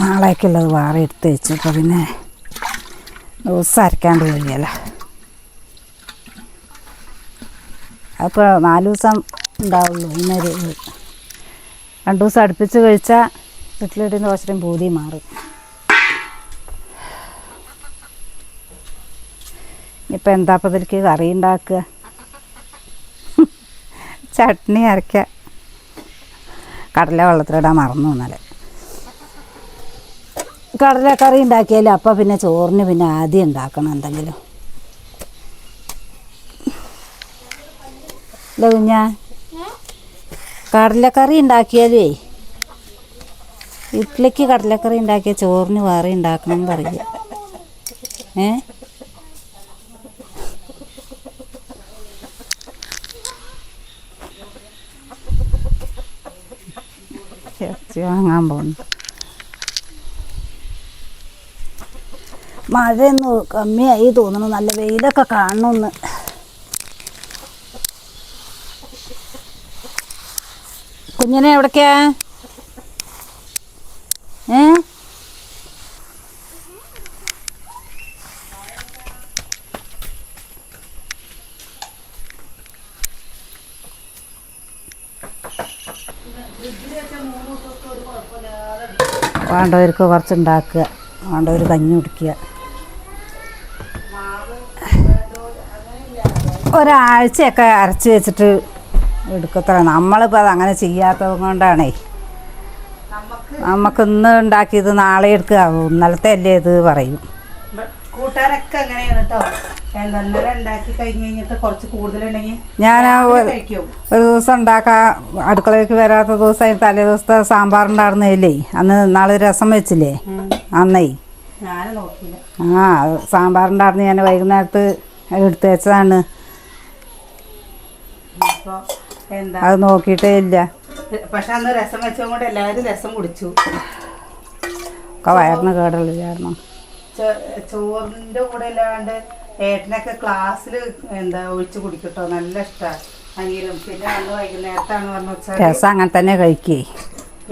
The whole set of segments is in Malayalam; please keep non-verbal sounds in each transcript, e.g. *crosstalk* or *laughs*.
നാളേക്കുള്ളത് വേറെ എടുത്ത് വെച്ചു. അപ്പോൾ പിന്നെ ദിവസം അരക്കാണ്ട് കഴിയല്ലോ അപ്പോൾ നാല് ദിവസം ഉണ്ടാവുള്ളൂ. ഇന്നൊരു. രണ്ട് ദിവസം അടുപ്പിച്ച് കഴിച്ചാൽ വീട്ടിലിടുന്ന ദോശയും പൂതി മാറും. ഇപ്പം എന്താ അപ്പം ഇതിലേക്ക് കറി ഉണ്ടാക്കുക? ചട്നി അരയ്ക്കുക കടല വെള്ളത്തിലിടാൻ മറന്നു ഇന്നലെ. കടലക്കറി ഉണ്ടാക്കിയാലും അപ്പം പിന്നെ ചോറിന് പിന്നെ ആദ്യം ഉണ്ടാക്കണം എന്തെങ്കിലും. അല്ല കുഞ്ഞാ. കടലക്കറി ഉണ്ടാക്കിയാലേ ഇഡ്ഡലിക്ക് കടലക്കറി ഉണ്ടാക്കിയ ചോറിന് വേറെ ഉണ്ടാക്കണം എന്ന് പറയുക ഏ? വാങ്ങാൻ പോകുന്നു മഴയൊന്ന് കമ്മിയായി തോന്നുന്നു. നല്ല വെയിലൊക്കെ കാണണമെന്ന് കുഞ്ഞിനെ എവിടേക്കാ ഏ? വേണ്ടവർക്ക് കുറച്ചുണ്ടാക്കുക. വേണ്ടവർ കഞ്ഞി കുടിക്കുക. ഒരാഴ്ചയൊക്കെ അരച്ച് വെച്ചിട്ട് എടുക്കത്ര നമ്മളിപ്പോൾ അത് അങ്ങനെ ചെയ്യാത്തത് കൊണ്ടാണേ. നമുക്ക് ഇന്ന് ഉണ്ടാക്കിയത് നാളെ എടുക്കുക. ഇന്നലത്തെ അല്ലേ ഇത് പറയും. കൂട്ടാനൊക്കെ അങ്ങനെയാണ് കേട്ടോ ഞാൻ ഒരു- ദിവസം ഉണ്ടാക്കാൻ അടുക്കളയ്ക്ക് വരാത്ത ദിവസം തലേ ദിവസത്തെ സാമ്പാർ ഉണ്ടായിരുന്നില്ലേ അന്ന് നാളെ രസം വെച്ചില്ലേ? അന്നേ. ആ സാമ്പാറുണ്ടായിരുന്നു ഞാൻ വൈകുന്നേരത്ത് എടുത്ത് വെച്ചതാണ്. എന്താ? അത് നോക്കിയിട്ടേ ഇല്ല. പക്ഷെ അന്ന് രസം വെച്ചതുകൊണ്ട് എല്ലാവരും രസം കുടിച്ചു. ഒക്കെ വയറിന് കേടുള്ള ചോറിന്റെ കൂടെ ഇല്ലാണ്ട് ഏട്ടനൊക്കെ ക്ലാസ്സിൽ എന്താ ഒഴിച്ച് കുടിക്കട്ടോ നല്ല ഇഷ്ടമാണ് അനിയനും. പിന്നെ അന്ന് വൈകുന്നേരത്താണ് പറഞ്ഞു വെച്ചാൽ രസം അങ്ങനെ തന്നെ കഴിക്കേ.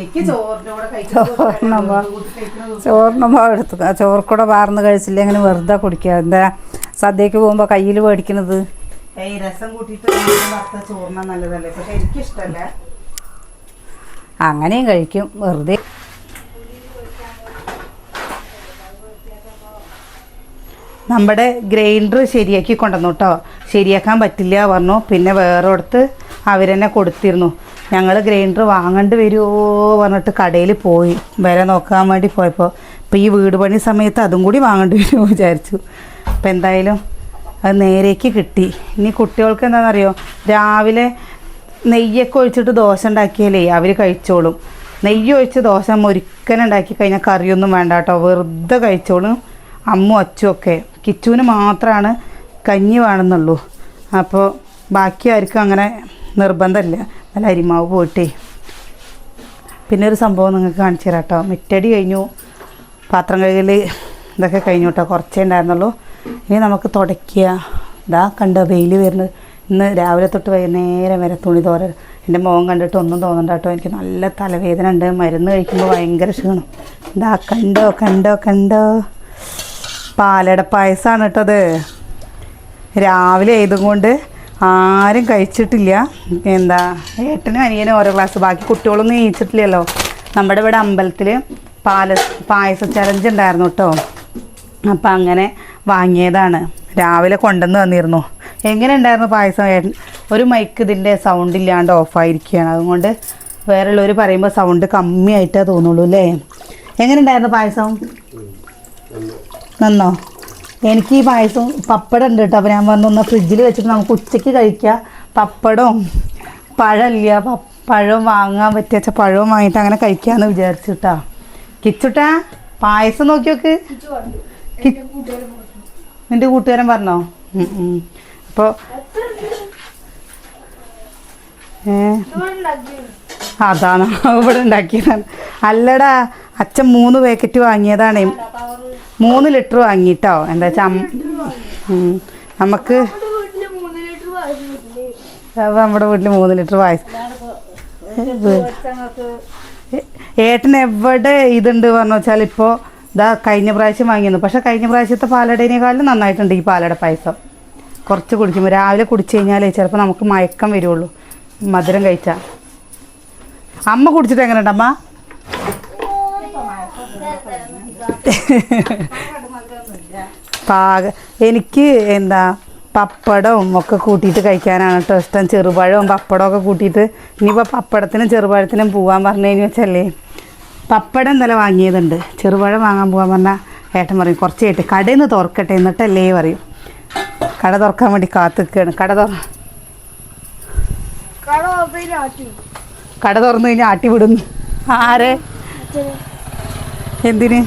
എനിക്ക് ചോറിന്റെ കൂടെ ചോറിനുമ്പോ എടുത്തു ചോറിനുമ്പോൾ എടുത്ത് ചോറ് കൂടെ വാർന്ന് കഴിച്ചില്ലെങ്കിൽ വെറുതെ കുടിക്കുക. എന്താ സദ്യക്ക് പോകുമ്പോൾ കയ്യിൽ മേടിക്കണത്? ഈ രസം കൂട്ടിയിട്ട് വറുത്ത ചോറിന നല്ലതല്ലേ? പക്ഷെ എനിക്കിഷ്ടല്ല. അങ്ങനെയും കഴിക്കും. വെറുതെ. നമ്മുടെ ഗ്രൈൻഡർ ശരിയാക്കി കൊണ്ടുവന്നു കേട്ടോ. ശരിയാക്കാൻ പറ്റില്ല പറഞ്ഞു. പിന്നെ വേറെ അടുത്ത് അവരെന്നെ കൊടുത്തിരുന്നു. ഞങ്ങൾ ഗ്രൈൻഡർ വാങ്ങേണ്ടി വരുമോ പറഞ്ഞിട്ട് കടയിൽ പോയി. വില നോക്കാൻ വേണ്ടി പോയപ്പോൾ ഇപ്പോൾ ഈ വീട് പണി സമയത്ത് അതും കൂടി വാങ്ങേണ്ടി വരുമോ വിചാരിച്ചു. അപ്പോൾ എന്തായാലും അത് നേരേക്ക് കിട്ടി. ഇനി കുട്ടികൾക്ക് എന്താണെന്നറിയോ? രാവിലെ നെയ്യൊക്കെ ഒഴിച്ചിട്ട് ദോശ ഉണ്ടാക്കിയാലേ അവർ കഴിച്ചോളും. നെയ്യ് ഒഴിച്ച് ദോശ ഒരിക്കലും ഉണ്ടാക്കി കഴിഞ്ഞാൽ കറിയൊന്നും വേണ്ട കേട്ടോ. വെറുതെ കഴിച്ചോളും അമ്മും അച്ചും ഒക്കെ. കിച്ചുവിന് മാത്രമാണ് കഞ്ഞി വേണമെന്നുള്ളൂ. അപ്പോൾ ബാക്കി ആർക്കും അങ്ങനെ നിർബന്ധമില്ല. നല്ല അരിമാവ് പോയിട്ടേ. പിന്നെ ഒരു സംഭവം നിങ്ങൾക്ക് കാണിച്ചു തരാം കേട്ടോ. മിറ്റടി കഴിഞ്ഞു. പാത്രം കഴുകൽ ഇതൊക്കെ കഴിഞ്ഞു കേട്ടോ. കുറച്ചേ ഉണ്ടായിരുന്നുള്ളൂ. ഇനി നമുക്ക് തുടയ്ക്കുക. ഇതാ കണ്ടോ വെയിൽ വരുന്നത്. ഇന്ന് രാവിലെ തൊട്ട് വൈകുന്നേരം വരെ തുണി തോര. എന്റെ മുഖം കണ്ടിട്ട് ഒന്നും തോന്നണ്ട കേട്ടോ. എനിക്ക് നല്ല തലവേദന ഉണ്ട്. മരുന്ന് കഴിക്കുമ്പോൾ ഭയങ്കര ക്ഷീണം. ഇതാ കണ്ടോ കണ്ടോ കണ്ടോ. പാലട പായസമാണ് കേട്ടത് രാവിലെ ആയതും കൊണ്ട് ആരും കഴിച്ചിട്ടില്ല. എന്താ ഏട്ടനും അനിയനും ഓരോ ഗ്ലാസ് ബാക്കി കുട്ടികളൊന്നും കഴിച്ചിട്ടില്ലല്ലോ നമ്മുടെ ഇവിടെ അമ്പലത്തിൽ പാല പായസ ചലഞ്ച് ഉണ്ടായിരുന്നു കേട്ടോ. അപ്പം അങ്ങനെ വാങ്ങിയതാണ്. രാവിലെ കൊണ്ടുവന്ന് വന്നിരുന്നു എങ്ങനെ ഉണ്ടായിരുന്നു പായസം ഒരു മൈക്ക് ഇതിന്റെ സൗണ്ട് ഇല്ലാണ്ട് ഓഫായിരിക്കുകയാണ് അതുകൊണ്ട് വേറെ ഉള്ളവർ പറയുമ്പോൾ സൗണ്ട് കമ്മിയായിട്ടേ തോന്നുള്ളൂ അല്ലേ? എങ്ങനെ ഉണ്ടായിരുന്നു പായസം? നന്നോ? എനിക്ക് ഈ പായസം പപ്പടം ഉണ്ട് കേട്ടോ. അപ്പോൾ ഞാൻ വന്നൊന്ന് ഫ്രിഡ്ജിൽ വെച്ചിട്ട് നമുക്ക് ഉച്ചയ്ക്ക് കഴിക്കാം. പപ്പടവും പഴമില്ല. പഴം വാങ്ങാൻ പറ്റിയ പഴവും വാങ്ങിയിട്ട് അങ്ങനെ കഴിക്കാമെന്ന് വിചാരിച്ചു കേട്ടോ. കിച്ചുട്ടാ പായസം നോക്കി നോക്ക്. നിന്റെ കൂട്ടുകാരൻ പറഞ്ഞോ? അപ്പോൾ അതാണ്. *laughs* ഇവിടെ ഉണ്ടാക്കിയതാണ്. അല്ലടാ അച്ഛൻ മൂന്ന് പാക്കറ്റ് വാങ്ങിയതാണ്. മൂന്ന് ലിറ്റർ വാങ്ങിട്ടോ. എന്താ വെച്ചാൽ നമുക്ക് നമ്മുടെ വീട്ടിൽ മൂന്ന് ലിറ്റർ പായസം. ഏട്ടൻ എവിടെ ഇതുണ്ട് പറഞ്ഞു വെച്ചാൽ ഇപ്പോൾ ഇതാ കഴിഞ്ഞ പ്രാവശ്യം വാങ്ങിയിരുന്നു. പക്ഷേ കഴിഞ്ഞ പ്രാവശ്യത്തെ പാലടേനേക്കാളും നന്നായിട്ടുണ്ട് ഈ പാലട പായസം. കുറച്ച് കുടിക്കുമ്പോൾ രാവിലെ കുടിച്ചു കഴിഞ്ഞാലേ ചിലപ്പോൾ നമുക്ക് മയക്കം വരുള്ളൂ. മധുരം കഴിച്ചാൽ അമ്മ കുടിച്ചിട്ട് എങ്ങനെയുണ്ട് അമ്മ? പാക എനിക്ക് എന്താ പപ്പടവും ഒക്കെ കൂട്ടിയിട്ട് കഴിക്കാനാണ് കേട്ടോ ഇഷ്ടം. ചെറുപഴവും പപ്പടവും ഒക്കെ കൂട്ടിയിട്ട് ഇനിയിപ്പോൾ പപ്പടത്തിനും ചെറുപഴത്തിനും പോകാൻ പറഞ്ഞു കഴിഞ്ഞാൽ വെച്ചല്ലേ? പപ്പടം ഇന്നലെ വാങ്ങിയതുണ്ട്. ചെറുപഴം വാങ്ങാൻ പോകാൻ പറഞ്ഞാൽ ഏട്ടൻ പറയും കുറച്ച് കേട്ട് കടയിൽ നിന്ന് തുറക്കട്ടെ എന്നിട്ടല്ലേ പറയും. കട തുറക്കാൻ വേണ്ടി കാത്തു നിൽക്കുകയാണ് കട തുറ കട തുറന്നു കഴിഞ്ഞാൽ ആട്ടി വിടുന്നു ആരെ? എന്തിന്?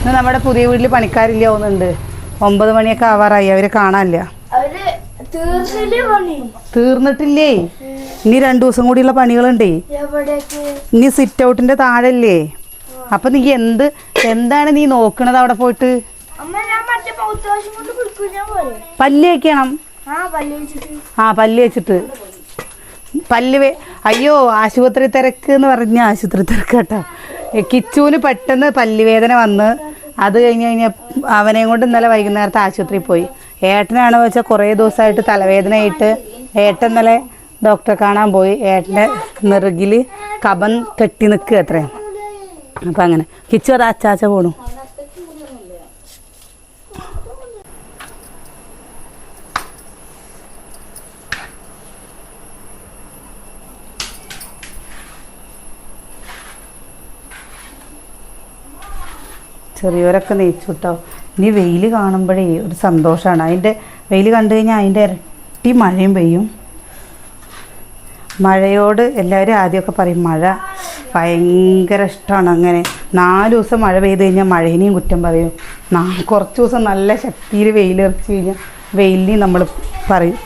ഇന്ന് നമ്മുടെ പുതിയ വീട്ടിൽ പണിക്കാരില്ല ഒന്നുണ്ട് ഒമ്പത് മണിയൊക്കെ ആവാറായി അവരെ കാണാനില്ല. തീർന്നിട്ടില്ലേ? ഇനി രണ്ടു ദിവസം കൂടിയുള്ള പണികളുണ്ടേ. ഇനി സിറ്റ് ഔട്ടിന്റെ താഴല്ലേ അപ്പൊ നീ എന്ത് എന്താണ് നീ നോക്കണത് അവിടെ പോയിട്ട്? പല്ല് വെക്കണം ആ പല്ല് വെച്ചിട്ട് പല്ല് വേ അയ്യോ ആശുപത്രി തിരക്ക് എന്ന് പറഞ്ഞ ആശുപത്രി തിരക്ക് കേട്ടോ കിച്ചുവിന് പെട്ടെന്ന് പല്ലുവേദന വന്ന് അത് കഴിഞ്ഞ് കഴിഞ്ഞാൽ അവനെയും കൊണ്ട് ഇന്നലെ വൈകുന്നേരത്തെ ആശുപത്രിയിൽ പോയി. ഏട്ടനാണെന്ന് വെച്ചാൽ കുറേ ദിവസമായിട്ട് തലവേദനയായിട്ട് ഏട്ടൻ ഇന്നലെ ഡോക്ടറെ കാണാൻ പോയി. ഏട്ടന്റെ നെറുകിൽ കബൻ കെട്ടി നിൽക്കുക അത്രേ. അപ്പം അങ്ങനെ. കിച്ചു അത് അച്ചാച്ച പോണു. ചെറിയവരൊക്കെ നെയ്ച്ചു കേട്ടോ ഇനി വെയിൽ കാണുമ്പോഴേ ഒരു സന്തോഷമാണ് അതിന്റെ വെയിൽ കണ്ടു കഴിഞ്ഞാൽ അതിന്റെ ഇരട്ടി മഴയും പെയ്യും. മഴയോട് എല്ലാവരും ആദ്യമൊക്കെ പറയും മഴ ഭയങ്കര ഇഷ്ടമാണ് അങ്ങനെ നാല് ദിവസം മഴ പെയ്ത് കഴിഞ്ഞാൽ മഴേനെയും കുറ്റം പറയും. നാ കുറച്ച് ദിവസം നല്ല ശക്തിയിൽ വെയിൽ വെയിലിറച്ച് കഴിഞ്ഞാൽ വെയിലിനെയും നമ്മൾ പറയും.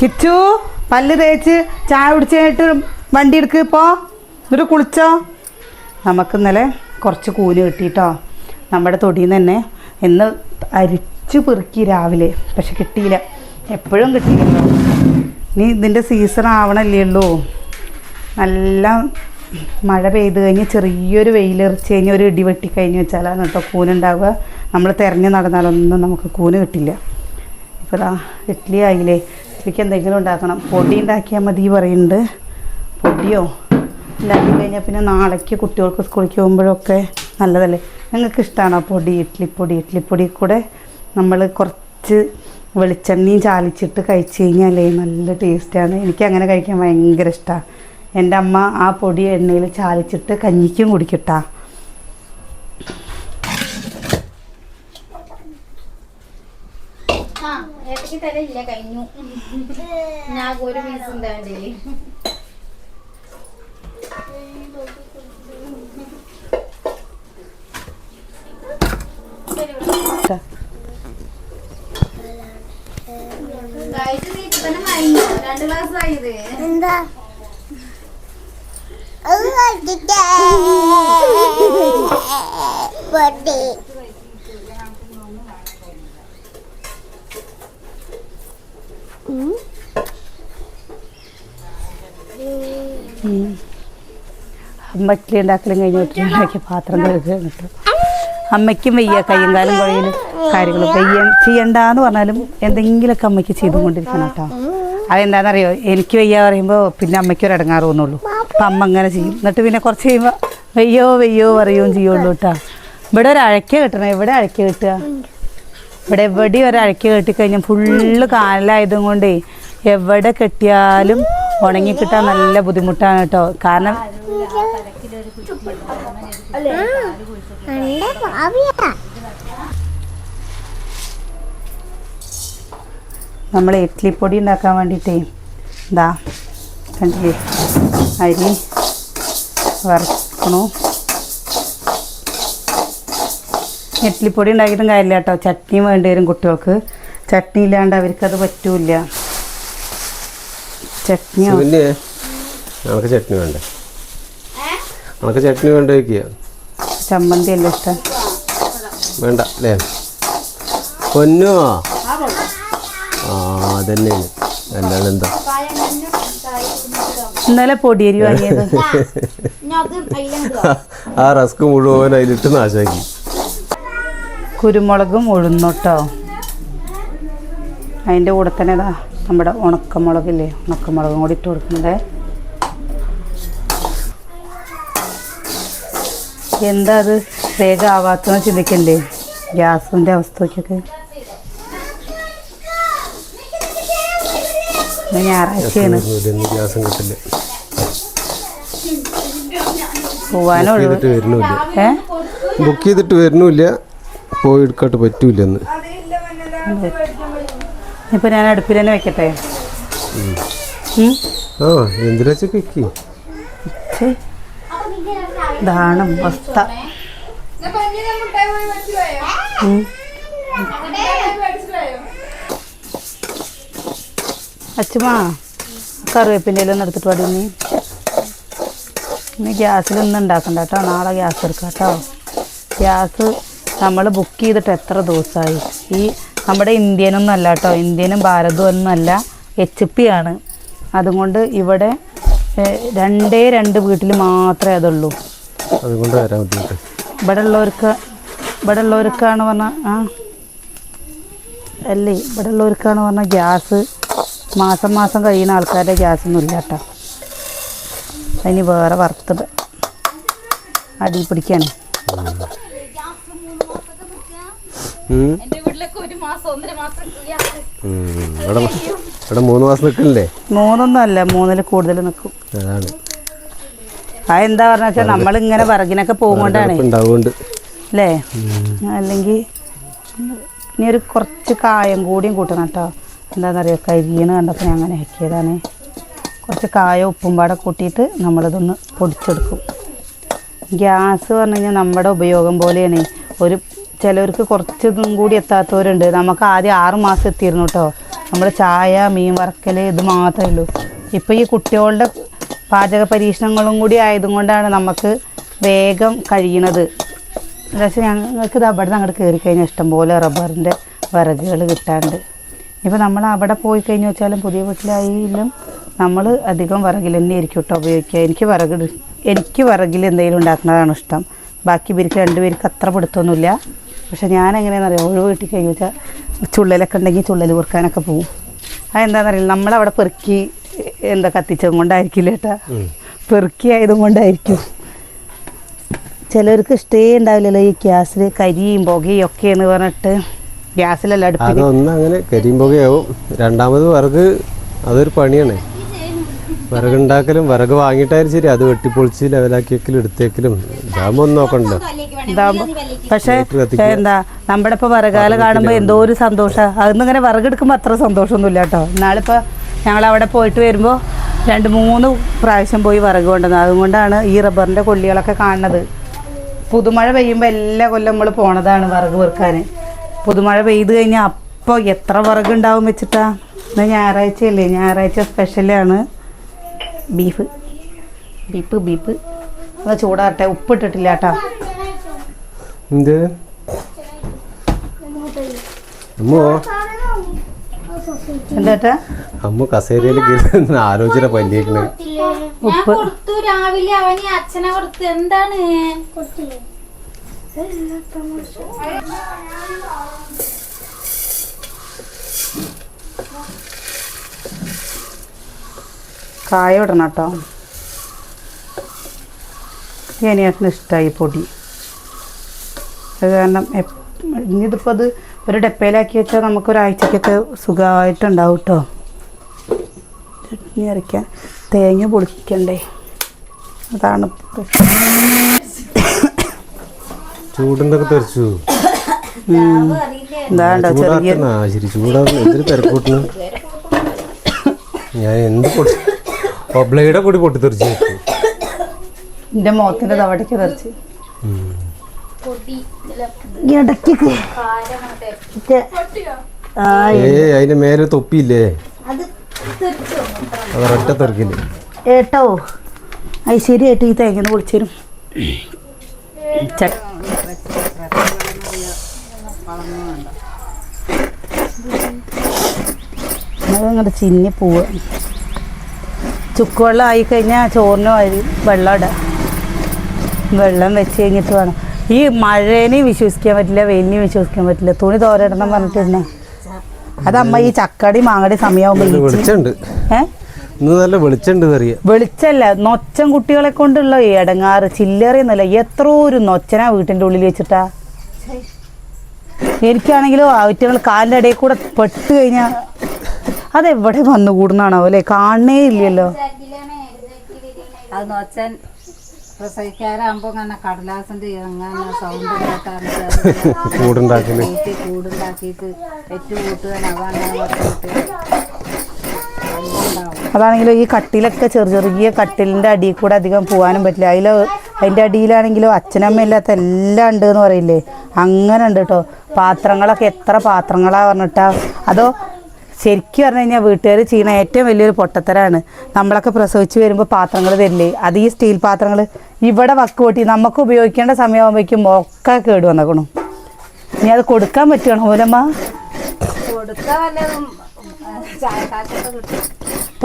കിച്ചു പല്ല് തേച്ച് ചായ കുടിച്ചായിട്ട് വണ്ടി എടുക്ക് ഇപ്പോൾ എന്നിട്ട് കുളിച്ചോ. നമുക്ക് ഇന്നലെ കുറച്ച് കൂന് കിട്ടിയിട്ടോ നമ്മുടെ തൊടിയിൽ നിന്ന് തന്നെ ഇന്ന് അരിച്ചു പെറുക്കി രാവിലെ. പക്ഷെ കിട്ടിയില്ല. എപ്പോഴും കിട്ടിയില്ലല്ലോ. ഇനി ഇതിന്റെ സീസൺ ആവണല്ലേ ഉള്ളൂ. നല്ല മഴ പെയ്ത് കഴിഞ്ഞ് ചെറിയൊരു വെയിലെറിച്ച് കഴിഞ്ഞ് ഒരു ഇടി വെട്ടി കഴിഞ്ഞ് വെച്ചാലാണ് കേട്ടോ കൂനുണ്ടാവുക. നമ്മൾ തിരഞ്ഞു നടന്നാലൊന്നും നമുക്ക് കൂന് കിട്ടില്ല. ഇപ്പോൾ ഇതാ ഇഡ്ഡലി ആയില്ലേ. ഇഡ്ഡലിക്ക് എന്തെങ്കിലും ഉണ്ടാക്കണം. പൊടി ഉണ്ടാക്കിയാൽ മതി പറയുന്നുണ്ട്. പൊടിയോ? ഉണ്ടാക്കി കഴിഞ്ഞാൽ പിന്നെ നാളേക്ക് കുട്ടികൾക്ക് സ്കൂളിലേക്ക് പോകുമ്പോഴൊക്കെ നല്ലതല്ലേ? നിങ്ങൾക്ക് ഇഷ്ടമാണോ പൊടി? ഇഡ്ലിപ്പൊടി ഇഡ്ലിപ്പൊടി കൂടെ നമ്മൾ കുറച്ച് വെളിച്ചെണ്ണയും ചാലിച്ചിട്ട് കഴിച്ച് കഴിഞ്ഞാലേ നല്ല ടേസ്റ്റാണ്. എനിക്ക് അങ്ങനെ കഴിക്കാൻ ഭയങ്കര ഇഷ്ടമാണ് എന്റെ അമ്മ ആ പൊടി എണ്ണയിൽ ചാലിച്ചിട്ട് കഞ്ഞിക്കും കുടിക്കട്ടാ. ആ തരയില്ല കഴിഞ്ഞു. ഞാൻ ഒരു പീസ് ഉണ്ടാണ്ടേ രണ്ട് ഗ്ലാസ് ആയത് എന്താ? പൊട്ടി. അമ്മ ഇഡ്ഡലി ഉണ്ടാക്കലും കഴിഞ്ഞിട്ട് ഉണ്ടാക്കിയ പാത്രം കഴുകുക കേട്ടോ അമ്മയ്ക്കും വയ്യ കയ്യും കാലും കുഴയിൽ കാര്യങ്ങൾ വയ്യ. ചെയ്യണ്ടെന്ന് പറഞ്ഞാലും എന്തെങ്കിലുമൊക്കെ അമ്മയ്ക്ക് ചെയ്തുകൊണ്ടിരിക്കണം കേട്ടോ. അതെന്താണെന്നറിയോ എനിക്ക് വയ്യ പറയുമ്പോൾ പിന്നെ അമ്മയ്ക്ക് ഒരു ഇടങ്ങാറ് തോന്നുള്ളൂ. അപ്പം അമ്മ അങ്ങനെ ചെയ്യും. എന്നിട്ട് പിന്നെ കുറച്ച് കഴിയുമ്പോൾ വയ്യോ വയ്യോ പറയുകയും ചെയ്യുള്ളൂ കേട്ടോ. ഇവിടെ ഒരു അഴക്ക കിട്ടണം. എവിടെ അഴക്ക കിട്ടുക? ഇവിടെ എവിടെയും ഒരു അഴക്ക കെട്ടിക്കഴിഞ്ഞാൽ ഫുള്ള് കാലായതും കൊണ്ടേ എവിടെ കെട്ടിയാലും ഉണങ്ങി കിട്ടാൻ നല്ല ബുദ്ധിമുട്ടാണ് കേട്ടോ. കാരണം നമ്മൾ ഇഡ്ഡലിപ്പൊടി ഉണ്ടാക്കാൻ വേണ്ടിയിട്ടേ ഇതാ കണ്ടില്ലേ? അരി വറുക്കണു. ഇഡ്ലിപ്പൊടി ഉണ്ടാക്കിയിട്ടും കാര്യമില്ല കേട്ടോ. ചട്നി വേണ്ടി വരും കുട്ടികൾക്ക്. ചട്നി ഇല്ലാണ്ട് അവർക്കത് പറ്റൂല ചട്നിയോ? പിന്നെ നമുക്ക് ചട്നി വേണ്ടേ? നമുക്ക് ചട്നി വേണ്ട വയ്ക്കുക ചമ്മന്തി അല്ല ഇഷ്ടം? വേണ്ട അല്ലേ? പൊന്നോ? ആ അതന്നെയാണ് അല്ലാതെ എന്താ? ഇന്നലെ പൊടിയരി വാങ്ങിയത്. *laughs* ആ റസ്ക് മുഴുവൻ അതിലിട്ട് നാശാക്കി കുരുമുളകും ഉഴുന്നോട്ടോ. അതിന്റെ കൂടെ തന്നെ ഇതാ നമ്മുടെ ഉണക്കമുളകില്ലേ ഉണക്കമുളകും കൂടി ഇട്ട് കൊടുക്കണ്ടേ എന്താ അത് വേഗം ആവാത്തെന്ന് ചിന്തിക്കണ്ടേ ഗ്യാസിന്റെ അവസ്ഥയ്ക്കൊക്കെ ഞായറാഴ്ചയാണ്. ബുക്ക് ചെയ്തിട്ട് വരുന്നില്ല ഏ? ബുക്ക് ചെയ്തിട്ട് വരുന്നില്ല പോയി എടുക്കാട്ട് പറ്റൂല എന്ന് ഇപ്പൊ ഞാൻ അടുപ്പിൽ തന്നെ വെക്കട്ടെ? ആ എന്തിനാ വെക്കി? ഇതാണ് അവസ്ഥ അച്ഛമാ കറിവേപ്പിന്റെ എല്ലാം എടുത്തിട്ട് പാടി നീ. ഇനി ഗ്യാസിലൊന്നും ഉണ്ടാക്കണ്ട കേട്ടോ. നാളെ ഗ്യാസ് എടുക്കാം കേട്ടോ. ഗ്യാസ് നമ്മൾ ബുക്ക് ചെയ്തിട്ട് എത്ര ദിവസമായി? ഈ നമ്മുടെ ഇന്ത്യനൊന്നും അല്ല കേട്ടോ. ഇന്ത്യനും ഭാരതവും ഒന്നുമല്ല എച്ച് പി ആണ്. അതുകൊണ്ട് ഇവിടെ രണ്ടേ രണ്ട് വീട്ടിൽ മാത്രമേ അതുള്ളൂ. അതുകൊണ്ട് വരാൻ ബുദ്ധിമുട്ട്. ഇവിടെ ഉള്ളവർക്ക് ഇവിടെ ഉള്ളവർക്കാണ് പറഞ്ഞാൽ ആ. അല്ലേ ഇവിടെ ഉള്ളവർക്കാണ് പറഞ്ഞാൽ ഗ്യാസ്. മാസം മാസം കഴിയുന്ന ആൾക്കാരുടെ ഗ്യാസൊന്നും ഇല്ല കേട്ടോ. അതിന് വേറെ വറുത്തത് അടി പിടിക്കാണ്. ഉം. എന്റെ വീട്ടിലൊക്കെ ഒരു മാസം ഒന്നര മാസം ഗ്യാസ് ഉം. ഇവിടെ ഇവിടെ മൂന്ന് മാസം നിൽക്കില്ലേ? മൂന്നൊന്നും അല്ല മൂന്നിൽ കൂടുതൽ നിൽക്കും അതാണ്. അതെന്താ പറഞ്ഞ വെച്ചാൽ നമ്മളിങ്ങനെ വിറകിനൊക്കെ പോകുകൊണ്ടാണ് അല്ലേ അല്ലെങ്കിൽ ഇനി ഒരു കുറച്ച് കായം കൂടിയും കൂട്ടണം കേട്ടോ എന്താണെന്നറിയോ കരിയണ് കണ്ടപ്പോൾ ഞാൻ അങ്ങനെ ആക്കിയതാണ്. കുറച്ച് കായ ഉപ്പും പാടെ കൂട്ടിയിട്ട് നമ്മളിതൊന്ന് പൊടിച്ചെടുക്കും. ഗ്യാസ് പറഞ്ഞു കഴിഞ്ഞാൽ നമ്മുടെ ഉപയോഗം പോലെയാണ്. ഒരു ചിലവർക്ക് കുറച്ചതും കൂടി എത്താത്തവരുണ്ട്. നമുക്ക് ആദ്യം ആറ് മാസം എത്തിയിരുന്നു കേട്ടോ നമ്മൾ ചായ മീൻ വറക്കൽ ഇത് മാത്രമേ ഉള്ളൂ. ഇപ്പോൾ ഈ കുട്ടികളുടെ പാചക പരീക്ഷണങ്ങളും കൂടി ആയതുകൊണ്ടാണ് നമുക്ക് വേഗം കഴിയണത് പക്ഷേ ഞങ്ങൾക്ക് ഇത് അവിടെ നിന്ന് അങ്ങോട്ട് കയറി കഴിഞ്ഞാൽ ഇഷ്ടംപോലെ റബ്ബറിന്റെ വിറകുകൾ കിട്ടാണ്ട്. ഇപ്പോൾ നമ്മൾ അവിടെ പോയി കഴിഞ്ഞ് വെച്ചാലും പുതിയ വീട്ടിലായാലും നമ്മൾ അധികം വിറകിൽ തന്നെ ആയിരിക്കും കേട്ടോ ഉപയോഗിക്കുക. എനിക്ക് വിറക് എനിക്ക് വിറകിൽ എന്തെങ്കിലും ഉണ്ടാക്കുന്നതാണ് ഇഷ്ടം. ബാക്കി പേർക്ക് രണ്ടുപേർക്ക് അത്ര പെടുത്തൊന്നുമില്ല പക്ഷേ ഞാൻ എങ്ങനെയാണെന്ന് അറിയാം? ഒഴിവ് കിട്ടി കഴിഞ്ഞ് വെച്ചാൽ ചുള്ളലൊക്കെ ഉണ്ടെങ്കിൽ ചുള്ളൽ പെറുക്കാനൊക്കെ പോകും അതെന്താണെന്നറിയില്ല നമ്മളവിടെ പെറുക്കി എന്താ കത്തിച്ചതും കൊണ്ടായിരിക്കില്ല കേട്ടാ. പെറുക്കി ആയതും കൊണ്ടായിരിക്കും. ചിലർക്ക് ഇഷ്ടേ ഉണ്ടാവില്ലല്ലോ ഈ ഗ്യാസിൽ കരിയും പുകയും ഒക്കെയെന്ന് പറഞ്ഞിട്ട്. ഗ്യാസിലല്ല അതൊന്ന് അങ്ങനെ പുകയാവും. രണ്ടാമത് വിറക് അതൊരു പണിയാണ്. വിറകുണ്ടാക്കലും വിറക് വാങ്ങിയിട്ടായാലും ശരി അത് വെട്ടിപ്പൊളിച്ച് ലെവലാക്കിയെങ്കിലും എടുത്തേക്കലും. ഇതാകുമ്പോൾ ഒന്നും നോക്കണ്ടല്ലോ. ഇതാകുമ്പോൾ പക്ഷേ എന്താ നമ്മുടെ ഇപ്പോൾ വിറകാല കാണുമ്പോൾ എന്തോ ഒരു സന്തോഷം. അതൊന്നും ഇങ്ങനെ വിറകെടുക്കുമ്പോൾ അത്ര സന്തോഷമൊന്നുമില്ല കേട്ടോ. എന്നാളിപ്പോൾ ഞങ്ങൾ അവിടെ പോയിട്ട് വരുമ്പോൾ രണ്ട് മൂന്ന് പ്രാവശ്യം പോയി വിറക് കൊണ്ടുവന്നത് അതുകൊണ്ടാണ് ഈ റബ്ബറിന്റെ കൊള്ളികളൊക്കെ കാണുന്നത്. പുതുമഴ പെയ്യുമ്പോൾ എല്ലാ കൊല്ലം നമ്മൾ പോണതാണ് വിറക് വെറുക്കാൻ പുതുമഴ പെയ്ത് കഴിഞ്ഞാൽ അപ്പോൾ എത്ര വിറക് ഉണ്ടാവും വെച്ചിട്ടാ? ഇന്ന് ഞായറാഴ്ചയല്ലേ? ഞായറാഴ്ച സ്പെഷ്യലാണ് ബീഫ്. ബീപ്പ് ബീപ്പ് ഒന്ന് ചൂടാറട്ടെ. ഉപ്പിട്ടിട്ടില്ല കേട്ടോ എന്ത് എന്താ അമ്മ കസേരയിൽ ആലോചന പല്ലിയേക്കണ് ഞാൻ ഉപ്പ്. കൊടുത്തു. രാവിലെ അവന് അച്ഛനെ കൊടുത്തു. എന്താണ്? കായ ഇടണം കേട്ടോ. എനിയേട്ടന് ഇഷ്ടമായി പൊടി. അത് കാരണം ഇനിയിതിപ്പോൾ അത് ഒരു ഡപ്പയിലാക്കി വെച്ചാൽ നമുക്കൊരാഴ്ചക്കൊക്കെ സുഖമായിട്ടുണ്ടാവും കേട്ടോ. ചട്നി അരയ്ക്കാൻ. തേങ്ങ പൊളിക്കണ്ടേ. അതാണ്. ചൂടുണ്ടൊക്കെ തെറിച്ചു. എന്താണ്ടോ ചെറിയ ഞാൻ എന്ത് പൊട്ടി ഒബ്ലയുടെ പൊടി പൊട്ടിത്തെറിച്ച് വെക്കും എന്റെ മുഖത്തിന്റെ തവടയ്ക്ക് തെറിച്ച്. അതിന്റെ മേലെ തൊപ്പിയില്ലേ? അത് ഒറ്റ തെറിക്കില്ല ഏട്ടോ ഐശ്വര്യമായിട്ട് ഈ തേങ്ങ പൊളിച്ചു തരും. ചിന്നി പോവുക. ചുക്കുവെള്ളം ആയി കഴിഞ്ഞാൽ അരി വെള്ളം ഇടാം. വെള്ളം വെച്ച് കഴിഞ്ഞിട്ട് വേണം. ഈ മഴേനെയും വിശ്വസിക്കാൻ പറ്റില്ല വെയിലിനെയും വിശ്വസിക്കാൻ പറ്റില്ല. തുണി തോരയിടണം പറഞ്ഞിട്ടിരുന്നേ അതമ്മ ഈ ചക്കടി മാങ്ങടി സമയമാകുമ്പോൾ ഇന്ന് ഇന്ന് നല്ല വെളിച്ചുണ്ട് കറിയ വെളിച്ചല്ല നൊച്ചൻ കുട്ടികളെ കൊണ്ടുള്ള എടങ്ങാറ് ഇടങ്ങാറ് ചില്ലറയൊന്നുമല്ല എത്ര ഒരു നൊച്ചനാ വീട്ടിന്റെ ഉള്ളിൽ വെച്ചിട്ടാ. എനിക്കാണെങ്കിലും അവറ്റങ്ങൾ കാലിന്റെ ഇടയിൽ കൂടെ പെട്ട് കഴിഞ്ഞാ അതെവിടെ വന്നു കൂടുന്നാണോ അല്ലേ? കാണണേ ഇല്ലല്ലോ. അത് നൊച്ചൻ സൗണ്ട് *laughs* കൂടുണ്ടാക്കിയിട്ട് അതങ്ങനെ വെച്ചിട്ട് അതാണെങ്കിലും ഈ കട്ടിലൊക്കെ ചെറിയ ചെറിയ കട്ടിലിന്റെ അടിയിൽ കൂടെ അധികം പോകാനും പറ്റില്ല. അതിൽ അതിന്റെ അടിയിലാണെങ്കിലും അച്ഛനമ്മ ഇല്ലാത്ത എല്ലാം ഉണ്ട് എന്ന് പറയില്ലേ? അങ്ങനെ ഉണ്ട് കേട്ടോ പാത്രങ്ങളൊക്കെ എത്ര പാത്രങ്ങളാ പറഞ്ഞിട്ടാ? അതോ ശരിക്കും പറഞ്ഞു കഴിഞ്ഞാൽ വീട്ടുകാർ ചെയ്യുന്ന ഏറ്റവും വലിയൊരു പൊട്ടത്തരാണ്. നമ്മളൊക്കെ പ്രസവിച്ച് വരുമ്പോൾ പാത്രങ്ങൾ തരില്ലേ? അത് ഈ സ്റ്റീൽ പാത്രങ്ങൾ ഇവിടെ വക്ക് പൊട്ടി നമുക്ക് ഉപയോഗിക്കേണ്ട സമയമാകുമ്പോഴേക്കും ഒക്കെ കേട് വന്നേക്കണം. ഇനി അത് കൊടുക്കാൻ പറ്റുകയാണോ മൂലമ്മ കൊടുക്കാൻ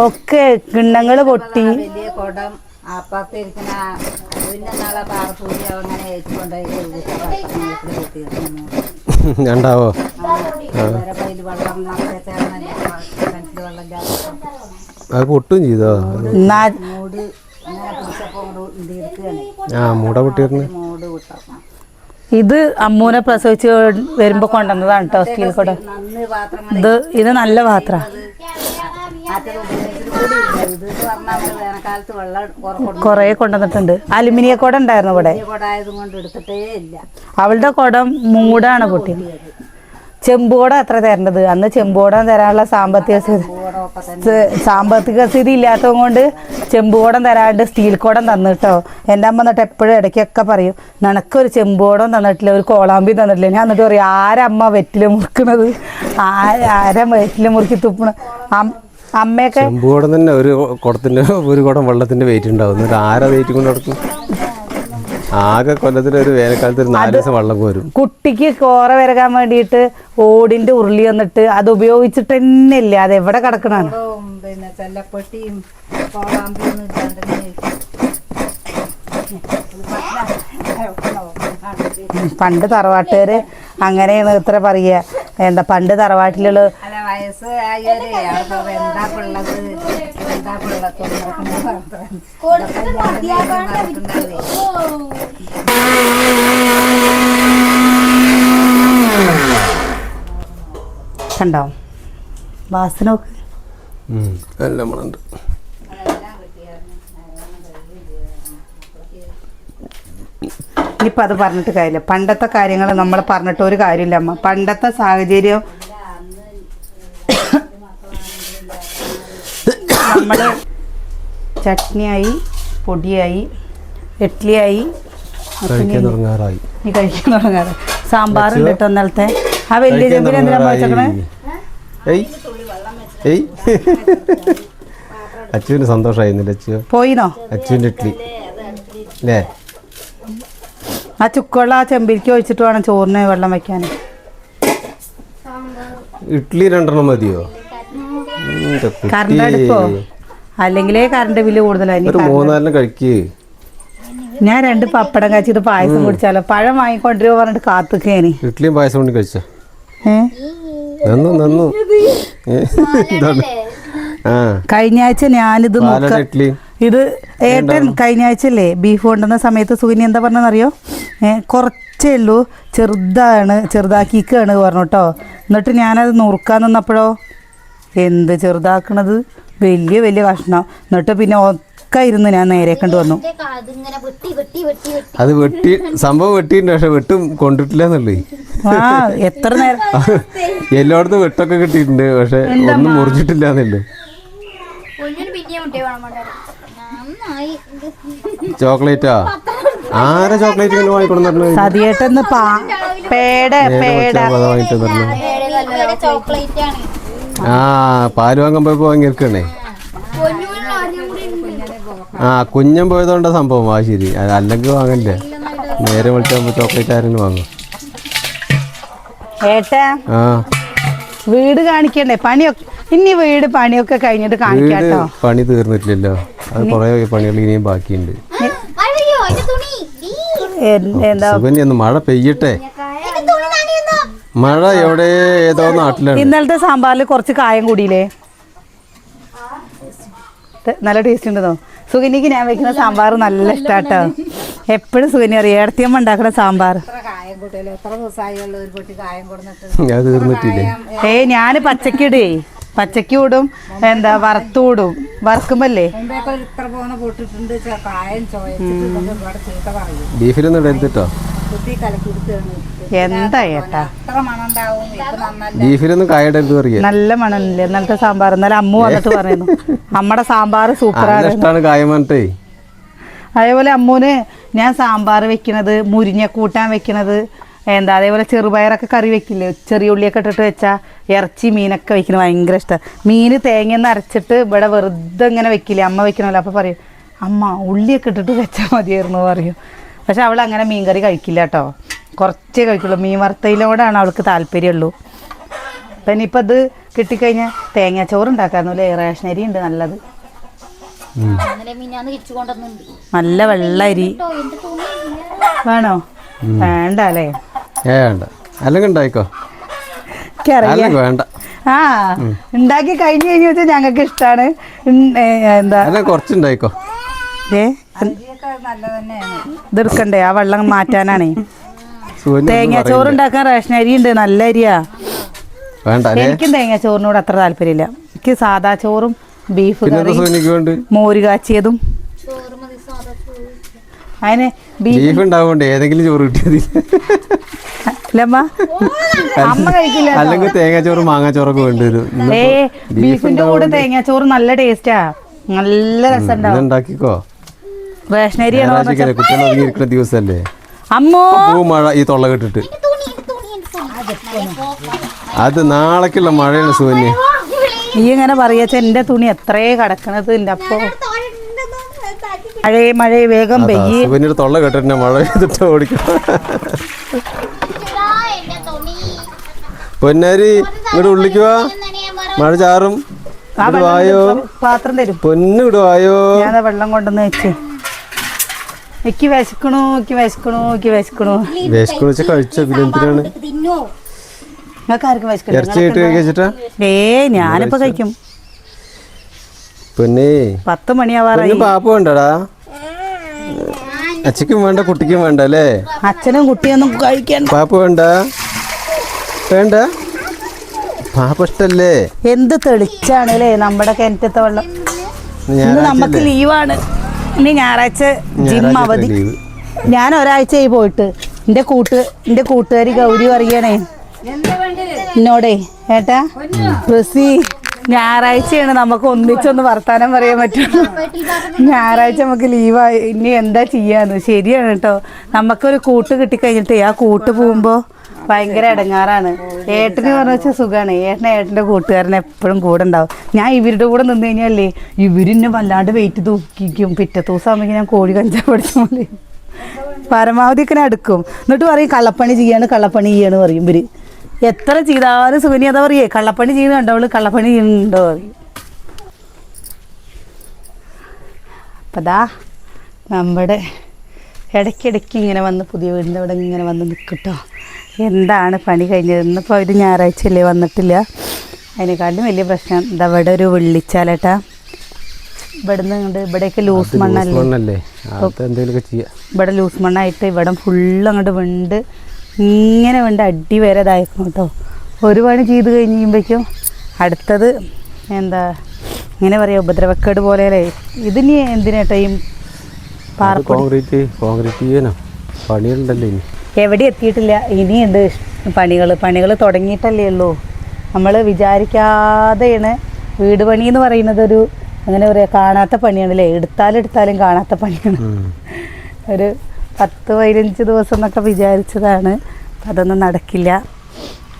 ഒക്കെ കിണ്ണങ്ങൾ പൊട്ടി. വലിയ കുടം. അപ്പുറത്തിരിക്കുന്ന അതിന്റെ നാളെ പാറപ്പൂരി അങ്ങനെ ഏറ്റുകൊണ്ടായി ഉണ്ടാവോ അത് പൊട്ടും ചെയ്തോ? ആ മൂട പൊട്ടിയിരുന്നു മൂട് വിട്ടപ്പോൾ ഇത് അമ്മൂനെ പ്രസവിച്ച് വരുമ്പോ കൊണ്ടുവന്നതാണ് കേട്ടോ സ്റ്റീൽ കൊട. ഇത് ഇത് നല്ല പാത്ര. കൊറേ കൊണ്ടുവന്നിട്ടുണ്ട്. അലുമിനിയ കുട ഉണ്ടായിരുന്നു ഇവിടെ. അവളുടെ കുടം മൂടാണ് പൊട്ടിയത്. ചെമ്പുകുട എത്ര തരേണ്ടത്. അന്ന് ചെമ്പോടം തരാനുള്ള സാമ്പത്തിക സ്ഥിതി സാമ്പത്തിക സ്ഥിതി ഇല്ലാത്തത് കൊണ്ട് ചെമ്പുകോടം തരാണ്ട് സ്റ്റീൽ കോടം തന്നു കേട്ടോ എന്റെ അമ്മ എന്നിട്ട് എപ്പോഴും ഇടയ്ക്കൊക്കെ പറയും നിനക്കൊരു ചെമ്പുകോടം തന്നിട്ടില്ല ഒരു കോളാമ്പി തന്നിട്ടില്ല. ഞാൻ എന്നിട്ട് പറയും ആരമ്മ വെറ്റിൽ മുറുക്കണത്? ആര ആരാ വെറ്റില മുറുക്കി തുപ്പണ അമ്മയൊക്കെ ചെമ്പുകുടം തന്നെ ഒരു കുടത്തിന്റെ ഒരു കുടം വെള്ളത്തിന്റെ വെയിറ്റ് ഉണ്ടാവും. എന്നിട്ട് ആരാ വെയിറ്റ് കൊണ്ട് നടക്കും? ആകെ കൊല്ലത്തിൽ ഒരു വേനൽക്കാലത്ത് ഒരു നാല് ദിവസം വെള്ളം കോരും. കുട്ടിക്ക് കോറ വരകാൻ വേണ്ടിയിട്ട് ഓടിന്റെ ഉരുളി വന്നിട്ട് അത് ഉപയോഗിച്ചിട്ട് തന്നെ ഇല്ല അത് എവിടെ കിടക്കണാണ് പിന്നെ ചെല്ലപ്പെട്ടിയും പണ്ട് തറവാട്ടുകാര് അങ്ങനെയാണ് ഇത്ര പറയുക. എന്താ പണ്ട് തറവാട്ടിലുള്ള അല്ല വയസ്സ് എന്താ പിള്ളത് പിള്ളത് കണ്ടോ? വാസന നോക്ക് ഉം. എല്ലാം മണുണ്ട് ഇനിയിപ്പോൾ അത് പറഞ്ഞിട്ട് കാര്യമില്ല. പണ്ടത്തെ കാര്യങ്ങൾ നമ്മൾ പറഞ്ഞിട്ട് ഒരു കാര്യമില്ല അമ്മ. പണ്ടത്തെ സാഹചര്യം നമ്മൾ ചട്നിയായി പൊടിയായി ഇഡ്ഡലിയായി കഴിക്കാൻ തുടങ്ങാറായി. നീ കഴിക്കാൻ തുടങ്ങാറ് സാമ്പാറുണ്ട് കേട്ടോ ഇന്നലത്തെ? ആ വലിയ ചെമ്പിന് എന്തിനാ വെച്ചേക്കണേ അച്ചുവിന് സന്തോഷമായിരുന്നില്ല അച്ചു? പോയിനോ അച്ചുവിന്റെ ഇഡ്ഡലി അല്ലേ ആ ചുക്കുവെള്ളം ആ ചെമ്പിലേക്ക് ഒഴിച്ചിട്ട് വേണം ചോറിന് വെള്ളം വെക്കാൻ. ഇഡ്ഡലി രണ്ടെണ്ണം മതിയോ? കറണ്ടടുപ്പോ അല്ലെങ്കിലേ കറണ്ട് ബില്ല് കൂടുതലായിരിക്കും. ഞാൻ രണ്ട് പപ്പടം കഴിച്ചിട്ട് പായസം കുടിച്ചാലോ? പഴം വാങ്ങിക്കൊണ്ടിരുമോ പറഞ്ഞിട്ട് കാത്തുക്കേനി. ഇഡ്ഡലിയും പായസം കൊണ്ട് കഴിച്ചോ? നന്നു നന്നു. കഴിഞ്ഞ ആഴ്ച ഞാനിത് നോക്ക ഇത് ഏട്ടൻ കഴിഞ്ഞ ആഴ്ചയല്ലേ ബീഫ് കൊണ്ടുവന്ന സമയത്ത് സുഗിനി എന്താ പറഞ്ഞെന്നറിയോ? കുറച്ചേ ഉള്ളൂ. ചെറുതാണ് ചെറുതാക്കിക്കാണ് പറഞ്ഞു കേട്ടോ എന്നിട്ട് ഞാനത് നുറുക്കാൻ നിന്നപ്പോഴോ? എന്ത് ചെറുതാക്കണത്? വലിയ വലിയ കഷ്ണം. എന്നിട്ട് പിന്നെ ഒക്കെ ഇരുന്ന് ഞാൻ നേരെ കണ്ടു വന്നു. അതിങ്ങനെ വെട്ടി വെട്ടി വെട്ടി വെട്ടി. അത് വെട്ടി സംഭവം വെട്ടിയിട്ടുണ്ട് പക്ഷെ വെട്ടും കൊണ്ടിട്ടില്ല എന്നുള്ളേ ആ എത്ര നേരം? എല്ലായിടത്തും വെട്ടൊക്കെ കിട്ടിയിട്ടുണ്ട് പക്ഷെ ഒന്നും മുറിച്ചിട്ടില്ല എന്നുള്ളു പിന്നെ ഇത് ചോക്ലേറ്റാ? ആരാ ചോക്ലേറ്റ് വാങ്ങിക്കൊണ്ടു സതിയേട്ടെന്ന് പാ പേട പേട. ചോക്ലേറ്റ് ആണ് ആ പാൽ വാങ്ങാൻ പോയപ്പോ ഉണ്ട്. ആ കുഞ്ഞൻ പോയതുകൊണ്ടാ സംഭവം. ആ ശരി. അത് അല്ലെങ്കിൽ വാങ്ങണ്ടേ. നേരെ വിളിച്ചാകുമ്പോ ചോക്ലേറ്റ് ആരെങ്കിലും വാങ്ങും. ഏട്ടാ ആ. വീട് കാണിക്കണ്ടേ? പണിയൊക്കെ ഇനി വീട് പണിയൊക്കെ കഴിഞ്ഞിട്ട് കാണിക്കാട്ടോ. പണി തീർന്നിട്ടില്ലല്ലോ. അത് കുറെ പണികൾ ഇനിയും ബാക്കിയുണ്ട്. എന്താ മഴ പെയ്യട്ടെ. മഴ എവിടെ? ഏതോ നാട്ടിലാണ്. ഇന്നലത്തെ സാമ്പാറിൽ കുറച്ച് കായം കൂടിയില്ലേ? നല്ല ടേസ്റ്റ് ഉണ്ടെന്നോ സുഗന്യക്ക് ഞാൻ വെക്കുന്ന സാമ്പാർ നല്ല ഇഷ്ടാട്ടോ. എപ്പോഴും സുഗന്യ അറിയാം. ഇടത്തിയമ്മ ഉണ്ടാക്കുന്ന സാമ്പാർ. ഏ ഞാൻ പച്ചക്കിടേ. പച്ചക്ക് വിടും എന്താ വറുക്കുമ്പല്ലേ? ഒരുപാട് ചീത്ത പറയും. ബീഫിലൊന്നും എടുത്തിട്ടോ എന്താ ഏട്ടാ? ബീഫിലൊന്നും കായടരുത് പറയുക നല്ല മണല്ലേ ഇന്നലത്തെ സാമ്പാർ. ഇന്നലെ അമ്മ വന്നിട്ട് പറയുന്നു. അമ്മടെ സാമ്പാർ സൂപ്പർ സൂപ്പറാണ് കായം പറഞ്ഞിട്ടേ. അതേപോലെ അമ്മൂന് ഞാൻ സാമ്പാർ വെക്കണത് മുരിഞ്ഞ കൂട്ടാൻ വെക്കണത് എന്താ അതേപോലെ ചെറുപയറൊക്കെ കറി വെക്കില്ലേ? ചെറിയ ഉള്ളിയൊക്കെ ഇട്ടിട്ട് വെച്ചാൽ ഇറച്ചി മീനൊക്കെ വെക്കുന്നത് ഭയങ്കര ഇഷ്ടമാണ് മീൻ തേങ്ങ അരച്ചിട്ട് ഇവിടെ വെറുതെ ഇങ്ങനെ വെക്കില്ലേ? അമ്മ വെക്കണമല്ലോ അപ്പോൾ പറയും അമ്മ ഉള്ളിയൊക്കെ ഇട്ടിട്ട് വെച്ചാൽ മതിയായിരുന്നു പറയും. പക്ഷെ അവൾ അങ്ങനെ മീൻ കറി കഴിക്കില്ല കേട്ടോ. കുറച്ചേ കഴിക്കുള്ളൂ. മീൻ വറുത്തയിലോടാണ് അവൾക്ക് താല്പര്യമുള്ളൂ. അപ്പം ഇനിയിപ്പോൾ ഇത് കിട്ടിക്കഴിഞ്ഞാൽ തേങ്ങാച്ചോറ് ഉണ്ടാക്കായിരുന്നു റേഷനരി റേഷൻ അരി ഉണ്ട് നല്ലത് നല്ല വെള്ള അരി. കേട്ടോ എന്റെ തുണി? ഇല്ല. വേണോ വേണ്ട അല്ലേ? ഏ വേണ്ട. അല്ലെങ്കിൽ ഉണ്ടായിക്കോ? എനിക്കറിയാം അല്ലെങ്കിൽ വേണ്ട. ആ ഉണ്ടാക്കി കഴിഞ്ഞു കഴിഞ്ഞു വെച്ചാൽ ഞങ്ങൾക്ക് ഇഷ്ടമാണ് എന്താ? കുറച്ചുണ്ടായിക്കോ? ഇതെടുക്കണ്ടേ ആ വെള്ളം മാറ്റാനാണേ. സുകന്യ തേങ്ങാച്ചോറ് ഉണ്ടാക്കാൻ റേഷൻ അരി ഉണ്ട് നല്ല അരിയാ. എനിക്കും എനിക്കും തേങ്ങാച്ചോറിനോട് അത്ര താല്പര്യമില്ല. എനിക്ക് സാദാ ചോറും ബീഫ് കറിയും മോര് കാച്ചിയതും. ചോറ് സാധാ ചോറ്. അതിന് ബീഫ് ഉണ്ടാവുകൊണ്ട് ഏതെങ്കിലും ചോറ് കിട്ടിയത്. അല്ലെങ്കിൽ തേങ്ങാച്ചോറ് മാങ്ങാച്ചോറൊക്കെ വേണ്ടി വരും ഏ ബീഫിന്റെ കൂടെ തേങ്ങാച്ചോറ് നല്ല ടേസ്റ്റാ നല്ല രസം ഉണ്ടാക്കിക്കോ കുട്ടികൾ അമ്മോ! മഴ ഈ തൊള്ള കെട്ടിട്ട്. അത് നാളേക്കുള്ള മഴയാണ് സുവന്യ നീ ഇങ്ങനെ പറയാച്ച എന്റെ തുണി എത്രേ കടക്കണത്? എന്റെ അപ്പോ മഴയെ മഴയെ വേഗം പെയ്യ്. പിന്നീട് തൊള്ള കേട്ടിട്ട് മഴ പെയ്തിട്ട് ഓടിക്കും. പൊന്നാരി ഇങ്ങോട്ട് ഉള്ളിക്കുവാ മഴ ചാറും. വായോ. പാത്രം തരും. പൊന്നു ഇങ്ങോട്ട് വായോ. ഞാൻ വെള്ളം കൊണ്ടുവന്ന് വെച്ച്. എനിക്ക് വിശക്കണു എനിക്ക് വിശക്കണു എനിക്ക് വിശക്കണു. വിശക്കണു വെച്ചാൽ കഴിച്ചോ പിന്നെ എന്തിനാണ്? നിങ്ങൾക്ക് ആർക്കും വിശക്കണം ഏ ഞാനിപ്പോ കഴിക്കും. പൊന്നേ പത്ത് മണിയാവാറായി. പാപ്പ വേണ്ടടാ അച്ഛക്കും വേണ്ട കുട്ടിക്കും വേണ്ട അല്ലേ? അച്ഛനും കുട്ടിയൊന്നും കഴിക്കാൻ പാപ്പ വേണ്ട. വേണ്ട. പാപ്പ ഇഷ്ടല്ലേ? എന്ത് തെളിച്ചാണ് അല്ലേ നമ്മുടെ കിണറ്റത്തെ വെള്ളം? ഇന്ന് നമുക്ക് ലീവാണ്. ഇനി ഞായറാഴ്ച ജിം അവധി. ഞാൻ ഒരാഴ്ചയായി പോയിട്ട്. എന്റെ കൂട്ട് എന്റെ കൂട്ടുകാരി ഗൗരി പറയണേ. എന്നോടേ ഏട്ടാ പ്രസി ഞായറാഴ്ചയാണ് നമുക്ക് ഒന്നിച്ചൊന്ന് വർത്താനം പറയാൻ പറ്റുള്ളൂ ഞായറാഴ്ച നമുക്ക് ലീവായി. ഇനി എന്താ ചെയ്യാന്ന്? ശരിയാണ് കേട്ടോ. നമുക്കൊരു കൂട്ട് കിട്ടിക്കഴിഞ്ഞിട്ട് ആ കൂട്ട് പോകുമ്പോ ഭയങ്കര ഇടങ്ങാറാണ് ഏട്ടന് പറഞ്ഞ വെച്ചാൽ സുഖമാണ് ഏട്ടൻ ഏട്ടന്റെ കൂട്ടുകാരൻ എപ്പോഴും കൂടെ ഉണ്ടാവും. ഞാൻ ഇവരുടെ കൂടെ നിന്ന് കഴിഞ്ഞാലേ ഇവരിന്നെ വല്ലാണ്ട് വെയിറ്റ് തൂക്കിക്കും. പിറ്റത്തെ ദിവസം ആകുമ്പോൾ ഞാൻ കോഴി കഞ്ചാ പഠിച്ച പോലെ പരമാവധി ഒക്കെ അടുക്കും എന്നിട്ട് പറയും കള്ളപ്പണി ചെയ്യാണ് കള്ളപ്പണി ചെയ്യാണ് പറയും ഇവർ. എത്ര ചെയ്താലും സുഖനി അതാ പറയേ കള്ളപ്പണി ചെയ്യുന്ന കണ്ടവൾ കള്ളപ്പണി ചെയ്യുന്നുണ്ടോ പറയും. അപ്പം ദാ നമ്മുടെ ഇടയ്ക്കിടയ്ക്ക് ഇങ്ങനെ വന്ന് പുതിയ വീടിന്റെ അവിടെ ഇങ്ങനെ വന്ന് നിൽക്കട്ടോ എന്താണ് പണി കഴിഞ്ഞത് ഇന്നിപ്പോൾ അവർ ഞായറാഴ്ചയല്ലേ വന്നിട്ടില്ല. അതിനേക്കാളും വലിയ പ്രശ്നം എന്താ ഇവിടെ ഒരു വെള്ളിച്ചാലേട്ടാ ഇവിടുന്ന് ഇങ്ങോട്ട് ഇവിടെയൊക്കെ ലൂസ് മണ്ണല്ലേ? ഇവിടെ ലൂസ് മണ്ണായിട്ട് ഇവിടെ ഫുള്ള് അങ്ങോട്ട് വിണ്ട് ഇങ്ങനെ വേണ്ട അടി വരെ ഇതായിരിക്കും കേട്ടോ. ഒരു പണി ചെയ്ത് കഴിഞ്ഞ് കഴിയുമ്പോഴേക്കും അടുത്തത് എന്താ ഇങ്ങനെ പറയാം ഉപദ്രവക്കേട് പോലെ അല്ലേ ഇതിനി എന്തിനാട്ടോ ഈ പാറപ്പൊടി? കോൺക്രീറ്റ് കോൺക്രീറ്റ് ചെയ്യാനോ? പണിയുണ്ടല്ലോ ഇനി. എവിടെ എത്തിയിട്ടില്ല. ഇനിയുണ്ട് പണികൾ പണികൾ തുടങ്ങിയിട്ടല്ലേ ഉള്ളൂ. നമ്മൾ വിചാരിക്കാതെയാണ് വീട് പണി എന്ന് പറയുന്നത് ഒരു അങ്ങനെ പറയാ കാണാത്ത പണിയാണല്ലേ. എടുത്താലും എടുത്താലും കാണാത്ത പണിയാണ്. ഒരു പത്ത് പതിനഞ്ച് ദിവസം എന്നൊക്കെ വിചാരിച്ചതാണ് അതൊന്നും നടക്കില്ല.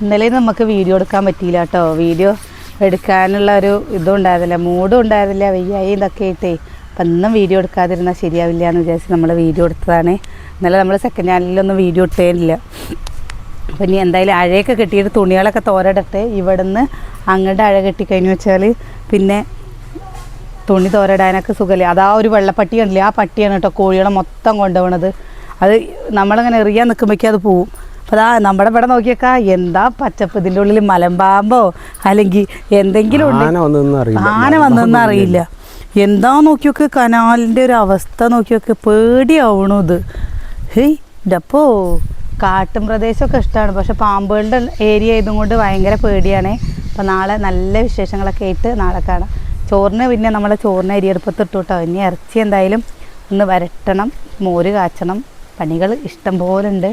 ഇന്നലെ നമുക്ക് വീഡിയോ എടുക്കാൻ പറ്റിയില്ല കേട്ടോ വീഡിയോ എടുക്കാനുള്ള ഒരു ഇതും ഉണ്ടായിരുന്നില്ല മൂഡും ഉണ്ടായിരുന്നില്ല വയ്യായി ഇതൊക്കെ ആയിട്ടേ. അപ്പം ഇന്നും വീഡിയോ എടുക്കാതിരുന്നാൽ ശരിയാവില്ല എന്ന് വിചാരിച്ച് നമ്മൾ വീഡിയോ എടുത്തതാണ്. ഇന്നലെ നമ്മൾ സെക്കൻഡ് ചാനലിലൊന്നും വീഡിയോ ഇട്ടേനില്ല അപ്പം ഇനി എന്തായാലും അഴയൊക്കെ കെട്ടിയിട്ട് തുണികളൊക്കെ തോരടട്ടെ. ഇവിടുന്ന് അങ്ങോട്ട് അഴ കെട്ടിക്കഴിഞ്ഞു വെച്ചാൽ പിന്നെ തുണി തോരടാനൊക്കെ സുഖമല്ലേ അതാ ഒരു വെള്ളപ്പട്ടി കണ്ടില്ലേ ആ പട്ടിയാണ് കേട്ടോ കോഴികളെ മൊത്തം കൊണ്ടുപോകണത് അത് നമ്മളിങ്ങനെ എറിയാൻ നിൽക്കുമ്പോഴേക്കും അത് പോവും. അപ്പോൾ അതാ നമ്മുടെ ഇവിടെ നോക്കിയേക്കാ എന്താ പച്ചപ്പ് ഇതിന്റെ ഉള്ളിൽ മലമ്പാമ്പോ അല്ലെങ്കിൽ എന്തെങ്കിലും ആന വന്നൊന്നും അറിയില്ല. ആന വന്നെന്ന് അറിയില്ല. എന്താ നോക്കിയൊക്കെ കനാലിന്റെ ഒരു അവസ്ഥ നോക്കിയൊക്കെ പേടിയാവണു ഇത്. ഹേയ് ഇതപ്പോ കാട്ടും പ്രദേശമൊക്കെ ഇഷ്ടമാണ് പക്ഷെ പാമ്പുകളുടെ ഏരിയ ആയതുകൊണ്ട് ഭയങ്കര പേടിയാണ്. അപ്പോൾ നാളെ നല്ല വിശേഷങ്ങളൊക്കെ ആയിട്ട് നാളെ കാണാം. ചോറിന് പിന്നെ നമ്മൾ ചോറിന് അരിയെടുപ്പത്ത് ഇട്ടു കേട്ടോ. ഇനി ഇറച്ചി എന്തായാലും ഒന്ന് വരട്ടണം. മോര് കാച്ചണം. പണികൾ ഇഷ്ടം പോലെ ഉണ്ട്.